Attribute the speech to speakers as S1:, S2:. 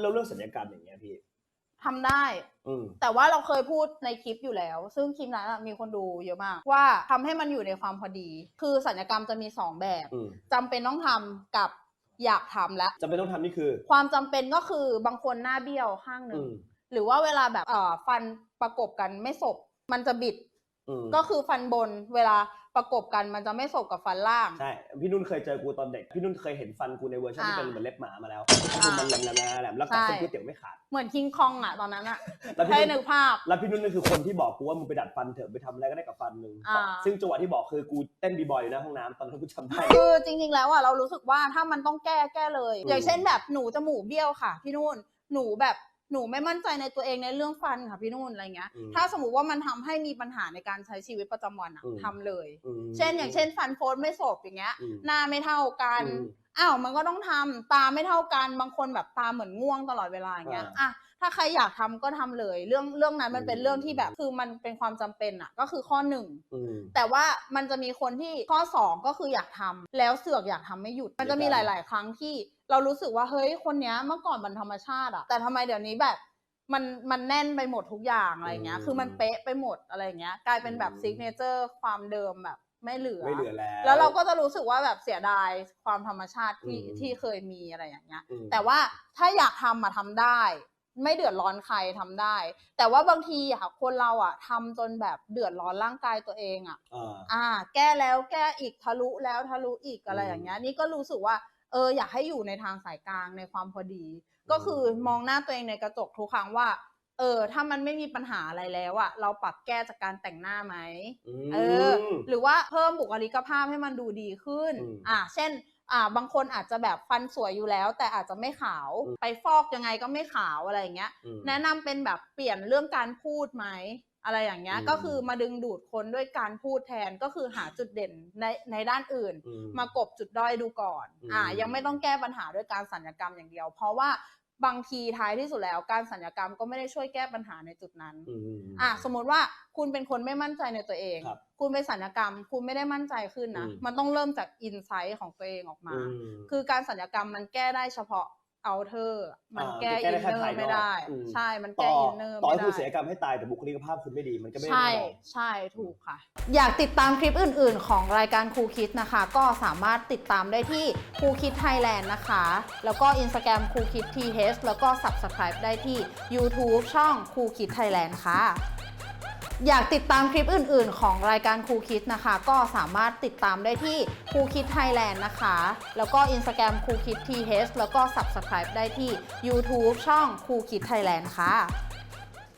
S1: แล้วเรื่องสัญญกรรมอย่างเงี้ยพี่
S2: ทำได้
S1: อืม
S2: แต่ว่าเราเคยพูดในคลิปอยู่แล้ว ซึ่งคลิปนั้นอะมีคนดูเยอะมาก ว่าทำให้มันอยู่ในความพอดี คือสัญญกรรมจะมีสองแบบ
S1: อืม
S2: จำเป็นต้องทำกับอยากทำแล้ว
S1: จำเป็นต้องทำนี่คือ
S2: ความจำเป็นก็คือบางคนหน้าเบี้ยวข้างหนึ่
S1: อื
S2: ง
S1: ม
S2: หรือว่าเวลาแบบเอ่อฟันประกบกันไม่สบมันจะบิด
S1: อืม
S2: ก็คือฟันบนเวลา ประกบกันมันจะไม่สบกับฟันล่าง
S1: ใช่ พี่นุ่นเคยเจอกูตอนเด็ก พี่นุ่นเคยเห็นฟันกูในเวอร์ชันที่
S2: อ่า
S1: เป็นเหมือนเล็บหมามาแล้วคือมันแหลมๆแหลมๆแล้วกัด
S2: ใช่
S1: เส้นก๋วยเตี๋ยวไม่ขาด
S2: เหมือนคิงคองอะตอนนั้นอะ
S1: แล้วพี่
S2: ให้
S1: นุ่น
S2: นึกภาพ
S1: แล้วพี่นุ่นนั่นคือคนที่บอกกูว่ามึงไปดัดฟันเถอะไปทำอะไรก็ได้กับฟันมึง
S2: อ่า
S1: ซึ่งจังหวะที่บอกคือกูเต้นบีบอยอยู่หน้าห้องน้ำตอนนั้นกูจำได้
S2: คือจริง ๆ แล้วอะเรารู้สึกว่าถ้ามันต้องแก้แก้เลย
S1: อืม
S2: อย่างเช่นแบบหนูจมูกเบี้ยวค่ะ พี่นุ่นหนูแบบ หนูไม่มั่นใจในตัวเองในเรื่องฟันค่ะพี่นุ่นอะไรเงี้ย
S1: อืม
S2: ถ้าสมมติว่ามันทำให้มีปัญหาในการใช้ชีวิตประจำวันอะ
S1: อืม
S2: ทำเลย
S1: อืม
S2: เช่น อย่างเช่นฟันโฟนไม่สบอย่างเงี้ย
S1: อืม
S2: หน้าไม่เท่ากัน
S1: อืม
S2: อ้าวมันก็ต้องทำตาไม่เท่ากันบางคนแบบตาเหมือนง่วงตลอดเวลาอย่างเงี้ย
S1: อ่า
S2: อะถ้าใครอยากทำก็ทำเลย เรื่องเรื่องนั้นมันเป็น
S1: อืม
S2: เรื่องที่แบบคือมันเป็นความจำเป็นอะก็คือข้อหนึ่ง
S1: อืม
S2: แต่ว่ามันจะมีคนที่ข้อสองก็คืออยากทำแล้วเสือกอยากทำไม่หยุด มันจะมีหลาย ๆ ครั้งที่ เรารู้สึกว่าเฮ้ยคนเนี้ยเมื่อก่อนมันธรรมชาติอะแต่ทำไมเดี๋ยวนี้แบบมันมันแน่นไปหมดทุกอย่างอะไรเงี้ย
S1: อืม
S2: คือมันเป๊ะไปหมดอะไรเงี้ย กลายเป็นแบบ
S1: อืม
S2: ซิกเนเจอร์ความเดิมแบบไม่เหลือ
S1: ไม่เหลือแล้ว
S2: แล้วเราก็จะรู้สึกว่าแบบเสียดายความธรรมชาติที่
S1: อืม
S2: ที่เคยมีอะไรอย่างเงี้ย
S1: อืม
S2: แต่ว่าถ้าอยากทำมาทำได้ ไม่เดือดร้อนใครทำได้ แต่ว่าบางทีอะคนเราอะทำจนแบบเดือดร้อนร่างกายตัวเองอะ
S1: อ่า
S2: อ่า แก้แล้วแก้อีกทะลุแล้วทะลุอีกอะไร
S1: อืม
S2: อย่างเงี้ย นี่ก็รู้สึกว่า เอออยากให้อยู่ในทางสายกลางในความพอดี ก็คือมองหน้าตัวเองในกระจกทุกครั้งว่า เออ ถ้ามันไม่มีปัญหาอะไรแล้วอะเราปรับแก้จากการแต่งหน้าไหม
S1: ม
S2: เออ หรือว่าเพิ่มบุคลิกภาพให้มันดูดีขึ้น
S1: อืม
S2: อ่า เช่น อ่า บางคนอาจจะแบบฟันสวยอยู่แล้ว แต่อาจจะไม่ขาว
S1: อืม
S2: ไปฟอกยังไงก็ไม่ขาวอะไรอย่างเงี้ย
S1: อืม
S2: แนะนำเป็นแบบเปลี่ยนเรื่องการพูดไหม อะไรอย่างเงี้ย
S1: อืม
S2: ก็คือมาดึงดูดคนด้วยการพูดแทนก็คือหาจุดเด่นในในด้านอื่น
S1: อืม
S2: มากบจุดด้อยดูก่อน
S1: อืม
S2: อ่า ยังไม่ต้องแก้ปัญหาด้วยการสัญญกรรมอย่างเดียว เพราะว่าบางทีท้ายที่สุดแล้วการสัญญกรรมก็ไม่ได้ช่วยแก้ปัญหาในจุดนั้น
S1: อืม
S2: อะสมมติว่าคุณเป็นคนไม่มั่นใจในตัวเอง
S1: ครับ
S2: คุณไปสัญญกรรม คุณไม่ได้มั่นใจขึ้นนะ
S1: อืม
S2: มันต้องเริ่มจากอินไซต์ของตัวเองออกมา
S1: อืม
S2: คือการสัญญกรรมมันแก้ได้เฉพาะ เอาเธอร์มัน
S1: อ่า
S2: แก้
S1: มันแก้
S2: อิ
S1: ได้
S2: น
S1: แค่
S2: เนอ
S1: ภาย
S2: ร์
S1: นอก
S2: ไม่ได้
S1: อืม
S2: ใช่ มัน
S1: ต่
S2: แก้
S1: อ
S2: อินเนอร์
S1: ต่อ
S2: ไม่
S1: ให้
S2: ได้
S1: คุณเสียกรรมให้ตายแต่บุคลิกภาพคุณไม่ดีมันก็ไม่ได้
S2: ใช่
S1: แน่นอน
S2: ใช่ถูกค่ะ อยากติดตามคลิปอื่น ๆ ของรายการครูคิดนะคะ ก็สามารถติดตามได้ที่ครูคิดไทยแลนด์นะคะ แล้วก็ Instagram ครูคิด TH แล้วก็ Subscribe ได้ที่ YouTube ช่องครูคิดไทยแลนด์ค่ะ อยากติดตามคลิปอื่น ๆ ของรายการครูคิดนะคะ ก็สามารถติดตามได้ที่ครูคิดไทยแลนด์นะคะ แล้วก็ Instagram ครูคิด TH แล้วก็ Subscribe ได้ที่ YouTube ช่องครูคิดไทยแลนด์ค่ะ